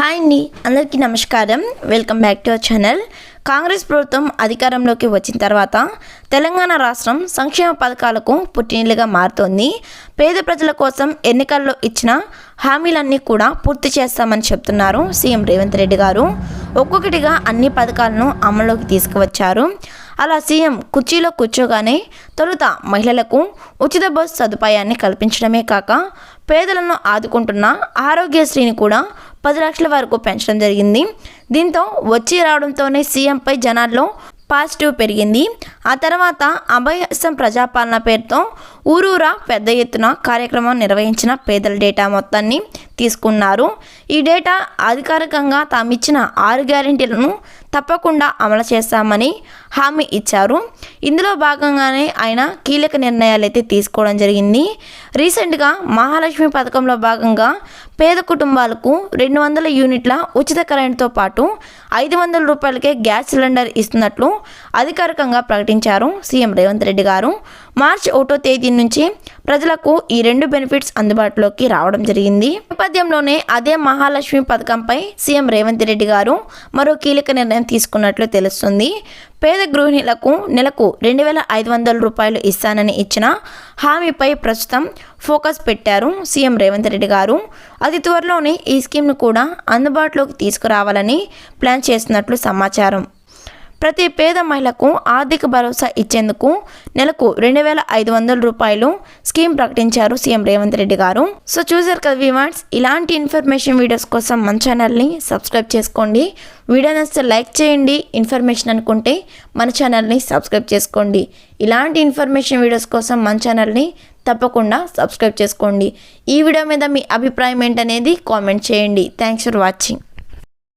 Hi అండి అందరికీ నమస్కారం. Welcome back to our channel Congress ప్రభుత్వం అధికారంలోకి వచ్చిన తర్వాత తెలంగాణ రాష్ట్రం సంక్షేమ పథకాలకు పుట్టినీళ్ళుగా మారుతోంది. పేద ప్రజల కోసం ఎన్నికల్లో ఇచ్చిన హామీలన్నీ కూడా పూర్తి చేస్తామని చెప్తున్నారు సీఎం రేవంత్ రెడ్డి గారు. ఒక్కొక్కటిగా అన్ని పథకాలను అమల్లోకి తీసుకువచ్చారు. అలా సీఎం కుర్చీలో కూర్చోగానే తొలుత మహిళలకు ఉచిత బస్సు సదుపాయాన్ని కల్పించడమే కాక పేదలను ఆదుకుంటున్న ఆరోగ్యశ్రీని కూడా పది లక్షల వరకు పెంచడం జరిగింది. దీంతో వచ్చి రావడంతోనే సీఎంపై జనాల్లో పాజిటివ్ పెరిగింది. ఆ తర్వాత అభయసం ప్రజాపాలన పేరుతో ఊరూరా పెద్ద ఎత్తున కార్యక్రమం నిర్వహించిన పేదల డేటా మొత్తాన్ని తీసుకున్నారు. ఈ డేటా అధికారికంగా తామిచ్చిన ఆరు గ్యారెంటీలను తప్పకుండా అమలు చేస్తామని హామీ ఇచ్చారు. ఇందులో భాగంగానే ఆయన కీలక నిర్ణయాలు అయితే తీసుకోవడం జరిగింది. రీసెంట్గా మహాలక్ష్మి పథకంలో భాగంగా పేద కుటుంబాలకు రెండు వందల యూనిట్ల ఉచిత కరెంటుతో పాటు ఐదు వందల రూపాయలకే గ్యాస్ సిలిండర్ ఇస్తున్నట్లు అధికారికంగా ప్రకటించారు సీఎం రేవంత్ రెడ్డి గారు. మార్చి ఒకటో తేదీ నుంచి ప్రజలకు ఈ రెండు బెనిఫిట్స్ అందుబాటులోకి రావడం జరిగింది. నేపథ్యంలోనే అదే మహాలక్ష్మి పథకంపై సీఎం రేవంత్ రెడ్డి గారు మరో కీలక నిర్ణయం తీసుకున్నట్లు తెలుస్తుంది. పేద గృహిణులకు నెలకు రెండు వేల ఐదు వందల రూపాయలు ఇస్తానని ఇచ్చిన హామీపై ప్రస్తుతం ఫోకస్ పెట్టారు సీఎం రేవంత్ రెడ్డి గారు. అతి త్వరలోనే ఈ స్కీమ్ను కూడా అందుబాటులోకి తీసుకురావాలని ప్లాన్ చేస్తున్నట్లు సమాచారం. ప్రతి పేద మహిళకు ఆర్థిక భరోసా ఇచ్చేందుకు నెలకు రెండు వేల ఐదు వందల రూపాయలు స్కీమ్ ప్రకటించారు సీఎం రేవంత్ రెడ్డి గారు. సో చూసారు కదా వివాన్స్ ఇలాంటి ఇన్ఫర్మేషన్ వీడియోస్ కోసం మన ఛానల్ని సబ్స్క్రైబ్ చేసుకోండి. వీడియో నచ్చితే లైక్ చేయండి. ఇన్ఫర్మేషన్ అనుకుంటే మన ఛానల్ని సబ్స్క్రైబ్ చేసుకోండి. ఇలాంటి ఇన్ఫర్మేషన్ వీడియోస్ కోసం మన ఛానల్ని తప్పకుండా సబ్స్క్రైబ్ చేసుకోండి. ఈ వీడియో మీద మీ అభిప్రాయం ఏంటనేది కామెంట్ చేయండి. Thanks for watching